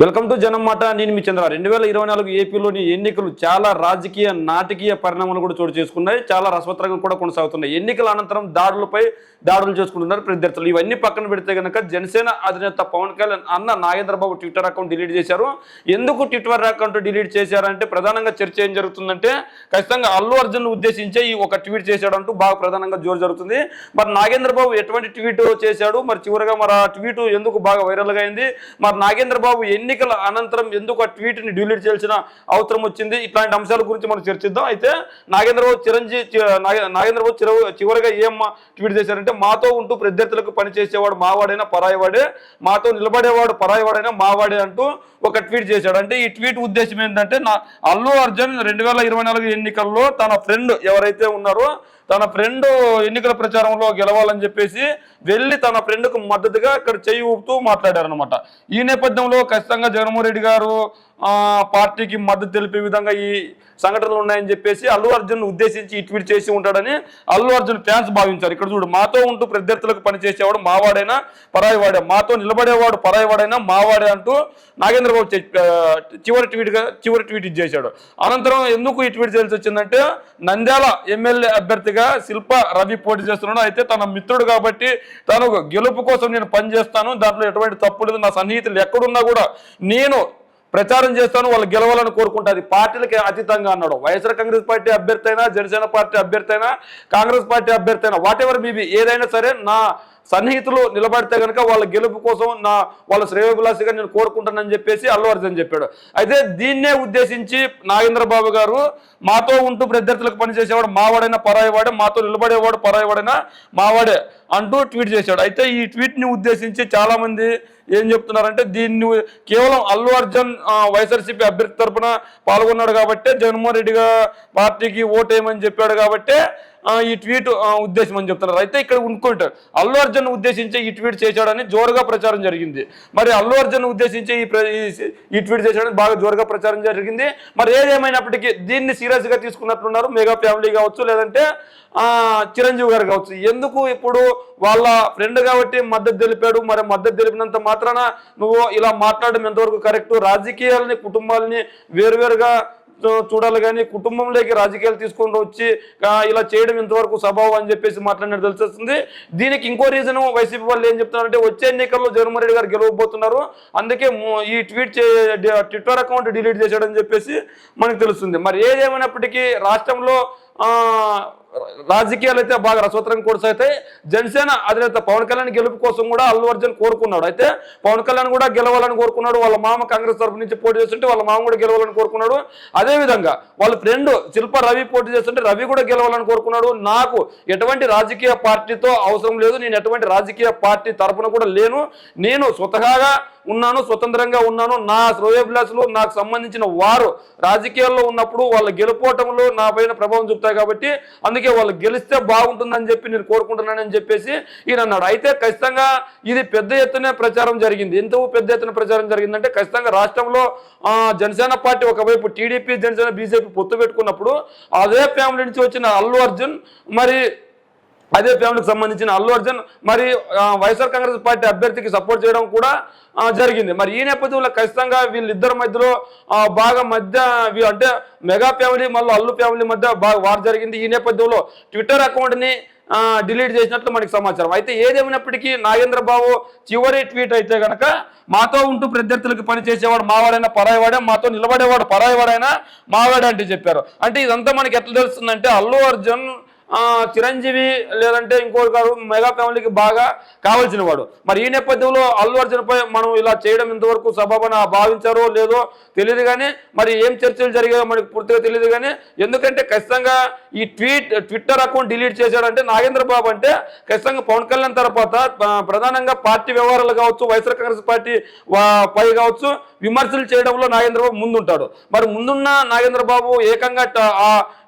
Welcome to జనం మాట. నేను మీ చంద్ర. రెండు వేల ఇరవై నాలుగు ఏపీలోని ఎన్నికలు చాలా రాజకీయ నాటకీయ పరిణామాలు కూడా చోటు చేసుకున్నాయి. చాలా రసవత్రంగా కూడా కొనసాగుతున్నాయి. ఎన్నికల అనంతరం దాడులపై దాడులు చేసుకుంటున్నారు ప్రత్యర్థులు ఇవన్నీ పక్కన పెడితే కనుక జనసేన అధినేత పవన్ కళ్యాణ్ అన్న నాగేంద్రబాబు ట్విట్టర్ అకౌంట్ డిలీట్ చేశారు. ఎందుకు ట్విట్టర్ అకౌంట్ డిలీట్ చేశారంటే ప్రధానంగా చర్చ ఏం జరుగుతుందంటే ఖచ్చితంగా అల్లు అర్జున్ ఉద్దేశించే ఈ ఒక ట్వీట్ చేశాడంటూ బాగా ప్రధానంగా జోరు జరుగుతుంది. మరి నాగేంద్రబాబు ఎటువంటి ట్వీట్ చేశాడు? మరి చివరిగా మరి ఆ ట్వీట్ ఎందుకు బాగా వైరల్గా అయింది? మరి నాగేంద్రబాబు ఎన్ని ఎన్నికల అనంతరం ఎందుకు ఆ ట్వీట్ని డిలీట్ చేయాల్సిన అవసరం వచ్చింది? ఇట్లాంటి అంశాల గురించి మనం చర్చిద్దాం. అయితే నాగేంద్రబాబు చిరంజీవి నాగేంద్రబాబు చిరవ చివరిగా ఏం ట్వీట్ చేశారంటే మాతో ఉంటూ ప్రత్యర్థులకు పనిచేసేవాడు మావాడైనా పరాయవాడే మాతో నిలబడేవాడు పరాయవాడైనా మావాడే అంటూ ఒక ట్వీట్ చేశాడు. అంటే ఈ ట్వీట్ ఉద్దేశం ఏంటంటే నా అల్లు అర్జున్ రెండు వేల ఇరవై నాలుగు ఎన్నికల్లో తన ఫ్రెండ్ ఎవరైతే ఉన్నారో తన ఫ్రెండ్ ఎన్నికల ప్రచారంలో గెలవాలని చెప్పేసి వెళ్ళి తన ఫ్రెండ్కు మద్దతుగా ఇక్కడ చేయి ఊపుతూ మాట్లాడారనమాట ఈ నేపథ్యంలో ఖచ్చితంగా జగన్మోహన్ రెడ్డి గారు పార్టీకి మద్దతు తెలిపే విధంగా ఈ సంఘటనలు ఉన్నాయని చెప్పేసి అల్లు అర్జున్ ఉద్దేశించి ట్వీట్ చేసి ఉంటాడని అల్లు అర్జున్ ఫ్యాన్స్ భావించారు. ఇక్కడ చూడు మాతో ఉంటూ ప్రత్యర్థులకు పనిచేసేవాడు మావాడైనా పరాయివాడే మాతో నిలబడేవాడు పరాయివాడైనా మావాడే అంటూ నాగేంద్రబాబు బాబు చివరి ట్వీట్గా చివరి ట్వీట్ ఇచ్చేశాడు అనంతరం ఎందుకు ఈ ట్వీట్ చేయాల్సి వచ్చిందంటే నంద్యాల ఎమ్మెల్యే అభ్యర్థిగా శిల్ప రవి పోటీ చేస్తున్నాడు. అయితే తన మిత్రుడు కాబట్టి తను గెలుపు కోసం నేను పనిచేస్తాను దాంట్లో ఎటువంటి తప్పు లేదు. నా సన్నిహితులు ఎక్కడున్నా కూడా నేను ప్రచారం చేస్తాను. వాళ్ళు గెలవాలని కోరుకుంటుంది పార్టీలకి అతీతంగా అన్నాడు. వైఎస్ఆర్ కాంగ్రెస్ పార్టీ అభ్యర్థి అయినా జనసేన పార్టీ అభ్యర్థి అయినా కాంగ్రెస్ పార్టీ అభ్యర్థి అయినా వాట్ ఎవర్ బీబీ ఏదైనా సరే నా సన్నిహితులు నిలబడితే కనుక వాళ్ళ గెలుపు కోసం నా వాళ్ళ శ్రేయోభిలాషిగా నేను కోరుకుంటానని చెప్పేసి అల్లు అర్జున్ చెప్పాడు. అయితే దీన్నే ఉద్దేశించి నాగేంద్రబాబు గారు మాతో ఉంటూ ప్రత్యర్థులకు పనిచేసేవాడు మావాడైనా పరాయవాడే మాతో నిలబడేవాడు పరాయవాడైనా మావాడే అంటూ ట్వీట్ చేశాడు. అయితే ఈ ట్వీట్ని ఉద్దేశించి చాలామంది ఏం చెప్తున్నారంటే దీన్ని కేవలం అల్లు అర్జున్ వైఎస్ఆర్సీపీ అభ్యర్థి తరఫున పాల్గొన్నాడు కాబట్టి జగన్మోహన్ రెడ్డిగా పార్టీకి ఓటేయమని చెప్పాడు కాబట్టి ఈ ట్వీట్ ఉద్దేశం అని చెప్తున్నారు. అయితే ఇక్కడ ఉండుకుంటారు అల్లు అర్జున్ ఉద్దేశించి ఈ ట్వీట్ చేశాడని జోరుగా ప్రచారం జరిగింది. మరి అల్లు అర్జున్ ఉద్దేశించి ఈ ఈ- ట్వీట్ చేశాడని బాగా జోరుగా ప్రచారం జరిగింది. మరి ఏదేమైనప్పటికీ దీన్ని సీరియస్గా తీసుకున్నట్లున్నారు మెగా ఫ్యామిలీ కావచ్చు లేదంటే చిరంజీవి గారు కావచ్చు. ఎందుకు ఇప్పుడు వాళ్ళ ఫ్రెండ్ కాబట్టి మద్దతు తెలిపాడు? మరి మద్దతు తెలిపినంత మాత్రాన నువ్వు ఇలా మాట్లాడడం ఎంతవరకు కరెక్ట్? రాజకీయాలని కుటుంబాలని వేరువేరుగా చూడాలి కానీ కుటుంబంలోకి రాజకీయాలు తీసుకొని వచ్చి ఇలా చేయడం ఇంతవరకు స్వభావం అని చెప్పేసి మాట్లాడినట్టు తెలిసేస్తుంది దీనికి ఇంకో రీజన్ వైసీపీ వాళ్ళు ఏం చెప్తున్నారంటే వచ్చే ఎన్నికల్లో జగన్మోహన్ రెడ్డి గారు గెలవబోతున్నారు. అందుకే ఈ ట్వీట్ చే ట్విట్టర్ అకౌంట్ డిలీట్ చేశాడని చెప్పేసి మనకు తెలుస్తుంది. మరి ఏదేమైనప్పటికీ రాష్ట్రంలో రాజకీయాలు అయితే బాగా రసవత్తరంగా కొనసాగుతాయి జనసేన అధినేత పవన్ కళ్యాణ్ గెలుపు కోసం కూడా అల్లు అర్జున్ కోరుకున్నాడు. అయితే పవన్ కళ్యాణ్ కూడా గెలవాలని కోరుకున్నాడు. వాళ్ళ మామ కాంగ్రెస్ తరఫు నుంచి పోటీ చేస్తుంటే వాళ్ళ మామ కూడా గెలవాలని కోరుకున్నాడు. అదేవిధంగా వాళ్ళ ఫ్రెండ్ శిల్ప రవి పోటీ చేస్తుంటే రవి కూడా గెలవాలని కోరుకున్నాడు. నాకు ఎటువంటి రాజకీయ పార్టీతో అవసరం లేదు. నేను ఎటువంటి రాజకీయ పార్టీ తరఫున కూడా లేను. నేను స్వతహాగా ఉన్నాను స్వతంత్రంగా ఉన్నాను. నా శ్రోయభిలాసులు నాకు సంబంధించిన వారు రాజకీయాల్లో ఉన్నప్పుడు వాళ్ళ గెలుపోవటంలో నా పైన ప్రభావం చూపుతాయి కాబట్టి అందుకే వాళ్ళు గెలిస్తే బాగుంటుందని చెప్పి నేను కోరుకుంటున్నానని చెప్పేసి ఈయన అన్నాడు. అయితే ఖచ్చితంగా ఇది పెద్ద ఎత్తున ప్రచారం జరిగింది. ఎంత పెద్ద ఎత్తున ప్రచారం జరిగిందంటే ఖచ్చితంగా రాష్ట్రంలో ఆ, జనసేన పార్టీ ఒకవైపు టీడీపీ జనసేన బీజేపీ పొత్తు పెట్టుకున్నప్పుడు అదే ఫ్యామిలీ నుంచి వచ్చిన అల్లు అర్జున్ మరి అదే ఫ్యామిలీకి సంబంధించిన అల్లు అర్జున్ మరి వైఎస్ఆర్ కాంగ్రెస్ పార్టీ అభ్యర్థికి సపోర్ట్ చేయడం కూడా జరిగింది. మరి ఈ నేపథ్యంలో ఖచ్చితంగా వీళ్ళిద్దరి మధ్యలో బాగా మధ్య వీ- అంటే మెగా ఫ్యామిలీ మళ్ళీ అల్లు ఫ్యామిలీ మధ్య బాగా వార్ జరిగింది. ఈ నేపథ్యంలో ట్విట్టర్ అకౌంట్ని డిలీట్ చేసినట్లు మనకి సమాచారం. అయితే ఏదేమైనప్పటికీ నాగేంద్ర బాబు చివరి ట్వీట్ అయితే గనక మాతో ఉంటూ ప్రత్యర్థులకు పనిచేసేవాడు మావాడైనా పరాయివాడే మాతో నిలబడేవాడు పరాయివాడైనా మావాడే అంటే చెప్పారు. అంటే ఇదంతా మనకి ఎట్లా తెలుస్తుందంటే అల్లు అర్జున్ చిరంజీవి లేదంటే ఇంకోటి కాదు మెగా ఫ్యామిలీకి బాగా కావాల్సిన వాడు. మరి ఈ నేపథ్యంలో అల్లు అర్జున్పై మనం ఇలా చేయడం ఇంతవరకు సభాపన భావించారో లేదో తెలియదు కానీ మరి ఏం చర్చలు జరిగాయో మనకి పూర్తిగా తెలియదు కానీ ఎందుకంటే ఖచ్చితంగా ఈ ట్వీట్ ట్విట్టర్ అకౌంట్ డిలీట్ చేశాడంటే నాగేంద్ర బాబు అంటే ఖచ్చితంగా పవన్ కళ్యాణ్ తర్వాత ప్రధానంగా పార్టీ వ్యవహారాలు కావచ్చు వైఎస్ఆర్ కాంగ్రెస్ పార్టీ పై కావచ్చు విమర్శలు చేయడంలో నాగేంద్ర బాబు ముందుంటాడు. మరి ముందున్న నాగేంద్ర బాబు ఏకంగా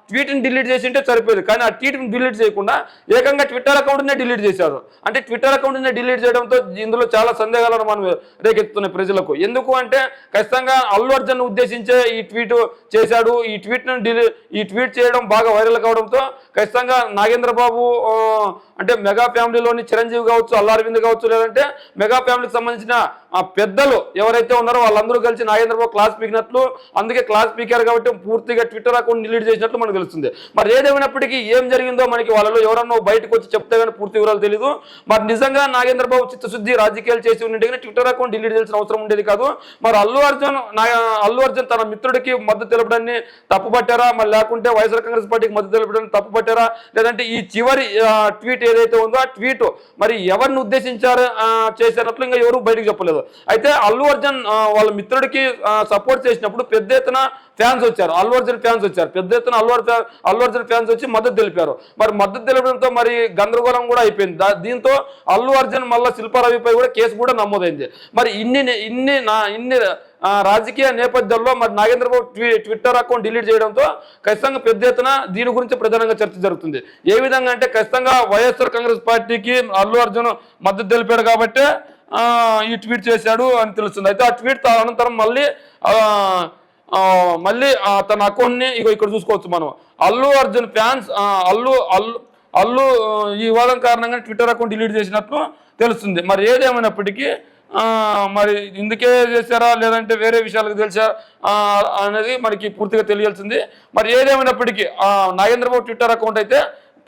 ట్వీట్ని డిలీట్ చేసి ఉంటే సరిపోయేది. కానీ ఆ ట్వీట్ని డిలీట్ చేయకుండా ఏకంగా ట్విట్టర్ అకౌంట్నే డిలీట్ చేశారు. అంటే ట్విట్టర్ అకౌంట్నే డిలీట్ చేయడంతో ఇందులో చాలా సందేహాలను మనం రేకెత్తుతున్నాయి ప్రజలకు. ఎందుకు అంటే ఖచ్చితంగా అల్లు అర్జున్ ఉద్దేశించే ఈ ట్వీట్ చేశాడు. ఈ ట్వీట్ను డిలీట్ ఈ ట్వీట్ చేయడం బాగా వైరల్ కావడంతో ఖచ్చితంగా నాగేంద్ర బాబు అంటే మెగా ఫ్యామిలీలోని చిరంజీవి కావచ్చు అల్లారవింద్ కావచ్చు లేదంటే మెగా ఫ్యామిలీకి సంబంధించిన ఆ పెద్దలు ఎవరైతే ఉన్నారో వాళ్ళందరూ కలిసి నాగేంద్ర బాబు క్లాస్ పీకినట్లు అందుకే క్లాస్ పీకారు కాబట్టి పూర్తిగా ట్విట్టర్ అకౌంట్ డిలీట్ చేసినట్లు మనకు తెలుస్తుంది. మరి ఏదేమైనప్పటికీ ఏం జరిగిందో మనకి వాళ్ళలో ఎవరన్నా బయటకు వచ్చి చెప్తే కానీ పూర్తి వివరాలు తెలియదు మరి నిజంగా నాగేంద్ర బాబు చిత్తశుద్ధి రాజకీయాలు చేసి ఉంటే ట్విట్టర్ అకౌంట్ డిలీట్ చేయాల్సిన అవసరం ఉండేది కాదు. మరి అల్లు అర్జున్ అల్లు అర్జున్ తన మిత్రుడికి మద్దతు తెలపడాన్ని తప్పుపట్టారా? మరి లేకుంటే వైఎస్ఆర్ కాంగ్రెస్ పార్టీకి మద్దతు తెలపడాన్ని తప్పుపట్టారా? లేదంటే ఈ చివరి ట్వీట్ ఏదైతే ఉందో ఆ ట్వీట్ మరి ఎవరిని ఉద్దేశించారు చేసేటట్లు ఇంకా ఎవరు బయటకు చెప్పలేదు. అయితే అల్లు అర్జున్ వాళ్ళ మిత్రుడికి సపోర్ట్ చేసినప్పుడు పెద్ద ఎత్తున ఫ్యాన్స్ వచ్చారు. అల్లు అర్జున్ ఫ్యాన్స్ వచ్చారు. పెద్ద ఎత్తున అల్లు అల్లు అర్జున్ ఫ్యాన్స్ వచ్చి మద్దతు తెలిపారు. మరి మద్దతు తెలిపడంతో మరి గందరగోళం కూడా అయిపోయింది. దీంతో అల్లు అర్జున్ మళ్ళీ శిల్పారవిపై కూడా కేసు కూడా నమోదైంది. మరి ఇన్ని ఇన్ని నా ఇన్ని రాజకీయ నేపథ్యంలో మరి Nagendra Babu Twitter account delete చేయడంతో ఖచ్చితంగా పెద్ద ఎత్తున దీని గురించి ప్రధానంగా చర్చ జరుగుతుంది. ఏ విధంగా అంటే ఖచ్చితంగా వైఎస్ఆర్ కాంగ్రెస్ పార్టీకి అల్లు అర్జున్ మద్దతు తెలిపాడు కాబట్టి ఈ ట్వీట్ చేశాడు అని తెలుస్తుంది. అయితే ఆ ట్వీట్ అనంతరం మళ్ళీ మళ్ళీ తన అకౌంట్ని ఇగో ఇక్కడ చూసుకోవచ్చు మనం. అల్లు అర్జున్ ఫ్యాన్స్ అల్లు అల్లు అల్లు ఈ వివాదం కారణంగా ట్విట్టర్ అకౌంట్ డిలీట్ చేసినట్లు తెలుస్తుంది. మరి ఏదేమైనప్పటికీ మరి ఇందుకే చేశారా లేదంటే వేరే విషయాలకు తెలిసా అనేది మనకి పూర్తిగా తెలియాల్సింది. మరి ఏదేమైనప్పటికీ ఆ, ట్విట్టర్ అకౌంట్ అయితే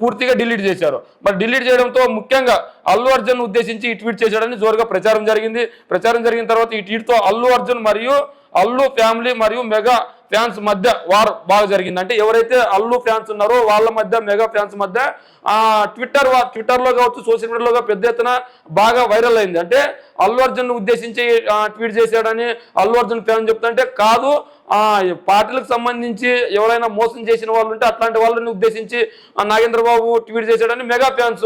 పూర్తిగా డిలీట్ చేశారు. మరి డిలీట్ చేయడంతో ముఖ్యంగా అల్లు అర్జున్ ఉద్దేశించి ఈ ట్వీట్ చేశాడని జోరుగా ప్రచారం జరిగింది. ప్రచారం జరిగిన తర్వాత ఈ ట్వీట్తో అల్లు అర్జున్ మరియు అల్లు ఫ్యామిలీ మరియు మెగా ఫ్యాన్స్ మధ్య వార్ బాగా జరిగింది అంటే ఎవరైతే అల్లు ఫ్యాన్స్ ఉన్నారో వాళ్ళ మధ్య మెగా ఫ్యాన్స్ మధ్య ఆ ట్విట్టర్ ట్విట్టర్లో కావచ్చు సోషల్ మీడియాలో పెద్ద ఎత్తున బాగా వైరల్ అయింది. అంటే అల్లు అర్జున్ ఉద్దేశించి ట్వీట్ చేశాడని అల్లు అర్జున్ ఫ్యాన్ చెప్తుంటే కాదు పార్టీలకు సంబంధించి ఎవరైనా మోసం చేసిన వాళ్ళు ఉంటే అట్లాంటి వాళ్ళని ఉద్దేశించి నాగేంద్ర బాబు ట్వీట్ చేశాడని మెగా ఫ్యాన్స్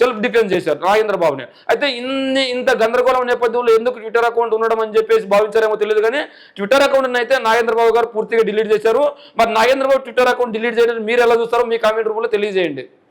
సెల్ఫ్ డిఫెన్స్ చేశారు నాగేంద్ర బాబుని అయితే ఇన్ని ఇంత గందరగోళం నేపథ్యంలో ఎందుకు ట్విట్టర్ అకౌంట్ ఉండడం అని చెప్పేసి భావించారేమో తెలియదు కానీ ట్విట్టర్ అకౌంట్ అయితే నాగేంద్ర బాబు గారు పూర్తిగా డిలీట్ చేశారు. మరి Nagendra Babu Twitter account delete చేయడానికి మీరు ఎలా చూస్తారో మీ కామెంట్ రూపంలో తెలియజేయండి.